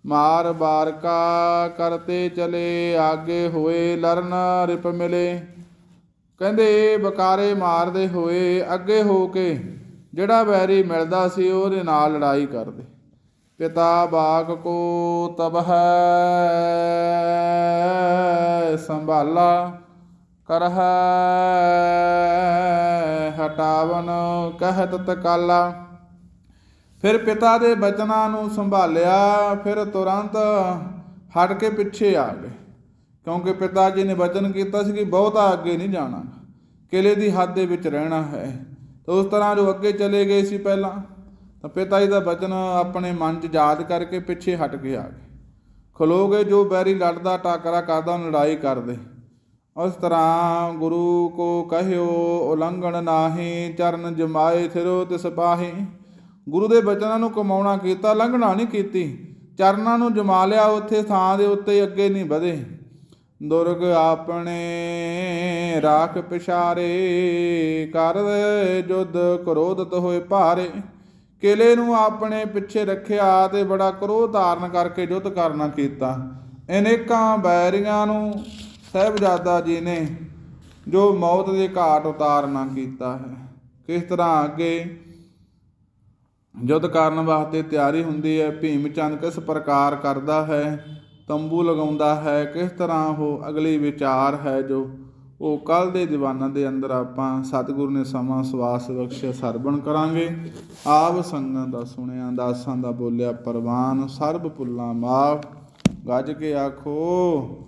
ਮਾਰ ਬਾਰਕਾ ਕਰਤੇ ਚਲੇ, ਆਗੇ ਹੋਏ ਲਰਨ ਰਿਪ ਮਿਲੇ। ਕਹਿੰਦੇ, ਬਕਾਰੇ ਮਾਰਦੇ ਹੋਏ ਅੱਗੇ ਹੋ ਕੇ ਜਿਹੜਾ ਵੈਰੀ ਮਿਲਦਾ ਸੀ ਉਹਦੇ ਨਾਲ ਲੜਾਈ ਕਰਦੇ। ਪਿਤਾ ਬਾਗ ਕੋ ਤਬ ਹੈ, ਸੰਭਾਲਾ ਕਰਹ ਹਟਾਵਨ ਕਹਿਤ ਤਕਾਲਾ। ਫਿਰ ਪਿਤਾ ਦੇ ਬਚਨਾਂ ਨੂੰ ਸੰਭਾਲਿਆ, ਫਿਰ ਤੁਰੰਤ ਹਟ ਕੇ ਪਿੱਛੇ ਆ ਗਏ। ਕਿਉਂਕਿ ਪਿਤਾ ਜੀ ਨੇ ਵਚਨ ਕੀਤਾ ਸੀ ਕਿ ਬਹੁਤਾ ਅੱਗੇ ਨਹੀਂ ਜਾਣਾ, ਕਿਲੇ ਦੀ ਹੱਦ ਦੇ ਵਿੱਚ ਰਹਿਣਾ ਹੈ। ਤਾਂ ਉਸ ਤਰ੍ਹਾਂ ਜੋ ਅੱਗੇ ਚਲੇ ਗਏ ਸੀ ਪਹਿਲਾਂ, ਤਾਂ ਪਿਤਾ ਜੀ ਦਾ ਵਚਨ ਆਪਣੇ ਮਨ 'ਚ ਯਾਦ ਕਰਕੇ ਪਿੱਛੇ ਹਟ ਕੇ ਆ ਗਏ। ਖਲੋ ਗਏ ਜੋ ਬੈਰੀ ਲੜਦਾ ਟਾਕਰਾ ਕਰਦਾ ਉਹਨੂੰ ਲੜਾਈ ਕਰਦੇ। ਉਸ ਤਰ੍ਹਾਂ ਗੁਰੂ ਕੋ ਕਹਿਓ, ਉਲੰਘਣ ਨਾਹੀ, ਚਰਨ ਜਮਾਏ ਥਿਰੋ ਤਿਸ ਪਾਹੀ। ਗੁਰੂ ਦੇ ਬਚਨਾਂ ਨੂੰ ਕਮਾਉਣਾ ਕੀਤਾ ਲੰਘਣਾ ਨਹੀਂ ਕੀਤੀ। ਚਰਨਾਂ ਨੂੰ ਜਮਾ ਲਿਆ, ਉੱਥੇ ਥਾਂ ਦੇ ਉੱਤੇ ਅੱਗੇ ਨਹੀਂ ਵਧੇ। ਦੁਰਗ ਆਪਣੇ ਰਾਖ ਪਿਛਾਰੇ ਕਰ ਜੁਦ ਕ੍ਰੋਧਤ ਹੋਏ ਭਾਰੇ। ਕਿਲੇ ਨੂੰ ਆਪਣੇ ਪਿੱਛੇ ਰੱਖਿਆ ਤੇ ਬੜਾ ਕ੍ਰੋਧ ਧਾਰਨ ਕਰਕੇ ਯੁੱਧ ਕਰਨਾ ਕੀਤਾ। ਅਨੇਕਾਂ ਬੈਰੀਆਂ ਨੂੰ ਸਹਿਬਜ਼ਾਦਾ ਜੀ ਨੇ ਜੋ ਮੌਤ ਦੇ ਘਾਟ ਉਤਾਰਨਾ ਕੀਤਾ ਹੈ, ਕਿਸ ਤਰ੍ਹਾਂ ਅੱਗੇ ਯੁੱਧ ਕਰਨ ਵਾਸਤੇ ਤਿਆਰੀ ਹੁੰਦੀ ਹੈ, ਭੀਮ ਚੰਦ ਕਿਸ ਪ੍ਰਕਾਰ ਕਰਦਾ ਹੈ, ਤੰਬੂ ਲਗਾਉਂਦਾ ਹੈ, ਕਿਸ ਤਰ੍ਹਾਂ ਉਹ ਅਗਲੀ ਵਿਚਾਰ ਹੈ ਜੋ ਉਹ ਕੱਲ ਦੇ ਦੀਵਾਨਾਂ ਦੇ ਅੰਦਰ ਆਪਾਂ ਸਤਿਗੁਰੂ ਨੇ ਸਮਾਂ ਸਵਾਸ ਬਖਸ਼ਿਆ, ਸਰਵਣ ਕਰਾਂਗੇ। ਆਪ ਸੰਗਾਂ ਦਾ ਸੁਣਿਆ, ਦਾਸਾਂ ਦਾ ਬੋਲਿਆ, ਪਰਵਾਨ ਸਰਬ ਪੁੱਲਾਂ ਮਾਫ, ਗੱਜ ਕੇ ਆਖੋ।